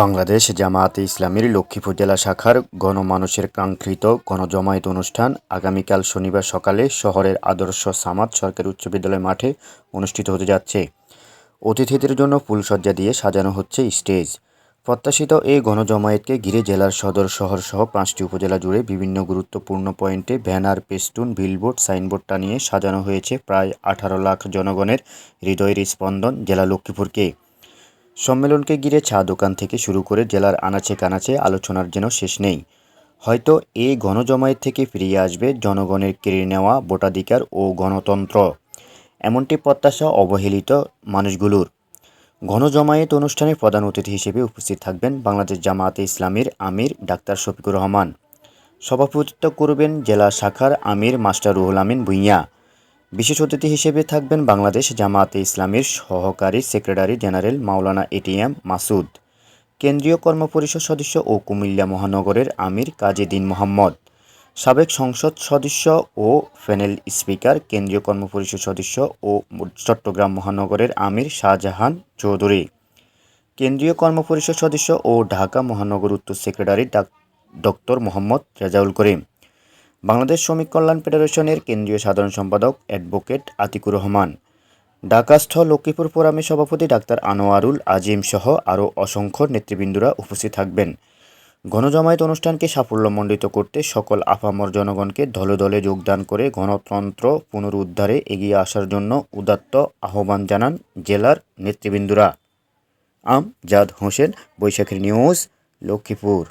বাংলাদেশ জামায়াতে ইসলামীর লক্ষ্মীপুর জেলা শাখার গণমানুষের কাঙ্ক্ষিত গণজমায়েত অনুষ্ঠান আগামীকাল শনিবার সকালে শহরের আদর্শ সামাদ সরকারি উচ্চ বিদ্যালয় মাঠে অনুষ্ঠিত হতে যাচ্ছে। অতিথিদের জন্য ফুলসজ্জা দিয়ে সাজানো হচ্ছে স্টেজ। প্রত্যাশিত এই গণজমায়েতকে ঘিরে জেলার সদর, শহর সহ পাঁচটি উপজেলা জুড়ে বিভিন্ন গুরুত্বপূর্ণ পয়েন্টে ব্যানার, পেস্টুন, বিলবোর্ড, সাইনবোর্ড টানিয়ে সাজানো হয়েছে প্রায় আঠারো লাখ জনগণের হৃদয়ের স্পন্দন জেলা লক্ষ্মীপুরকে। সম্মেলনকে ঘিরে চা দোকান থেকে শুরু করে জেলার আনাচে কানাচে আলোচনার যেন শেষ নেই। হয়তো এই গণজমায়েত থেকে ফিরিয়ে আসবে জনগণের কেড়ে নেওয়া ভোটাধিকার ও গণতন্ত্র। এমনটি প্রত্যাশা অবহেলিত মানুষগুলোর। গণজমায়েত অনুষ্ঠানে প্রধান অতিথি হিসেবে উপস্থিত থাকবেন বাংলাদেশ জামায়াতে ইসলামীর আমির ডাক্তার শফিকুর রহমান। সভাপতিত্ব করবেন জেলা শাখার আমির মাস্টার রুহুল আমিন ভুঁইয়া। বিশেষ অতিথি হিসেবে থাকবেন বাংলাদেশ জামায়াতে ইসলামীর সহকারী secretary general Maulana ATM Masud, কেন্দ্রীয় কর্মপরিষদ সদস্য ও কুমিল্লা মহানগরের আমির কাজীদ্দিন মোহাম্মদ, সাবেক সংসদ সদস্য ও প্যানেল স্পিকার, কেন্দ্রীয় কর্মপরিষদ সদস্য ও চট্টগ্রাম মহানগরের আমির শাহজাহান চৌধুরী, কেন্দ্রীয় কর্মপরিষদ সদস্য ও ঢাকা মহানগর উত্তর সেক্রেটারি ডক্টর মোহাম্মদ রেজাউল করিম। বাংলাদেশ শ্রমিক কল্যাণ ফেডারেশনের কেন্দ্রীয় সাধারণ সম্পাদক অ্যাডভোকেট আতিকুর রহমান, ঢাকাস্থ লক্ষ্মীপুর ফোরামের সভাপতি ডাক্তার আনোয়ারুল আজিম সহ আরও অসংখ্য নেতৃবৃন্দরা উপস্থিত থাকবেন। গণজমায়েত অনুষ্ঠানকে সাফল্যমণ্ডিত করতে সকল আপামর জনগণকে দলে দলে যোগদান করে গণতন্ত্র পুনরুদ্ধারে এগিয়ে আসার জন্য উদাত্ত আহ্বান জানান জেলার নেতৃবৃন্দরা। Amjad Hossain Baishakhi news, Lakshmipur.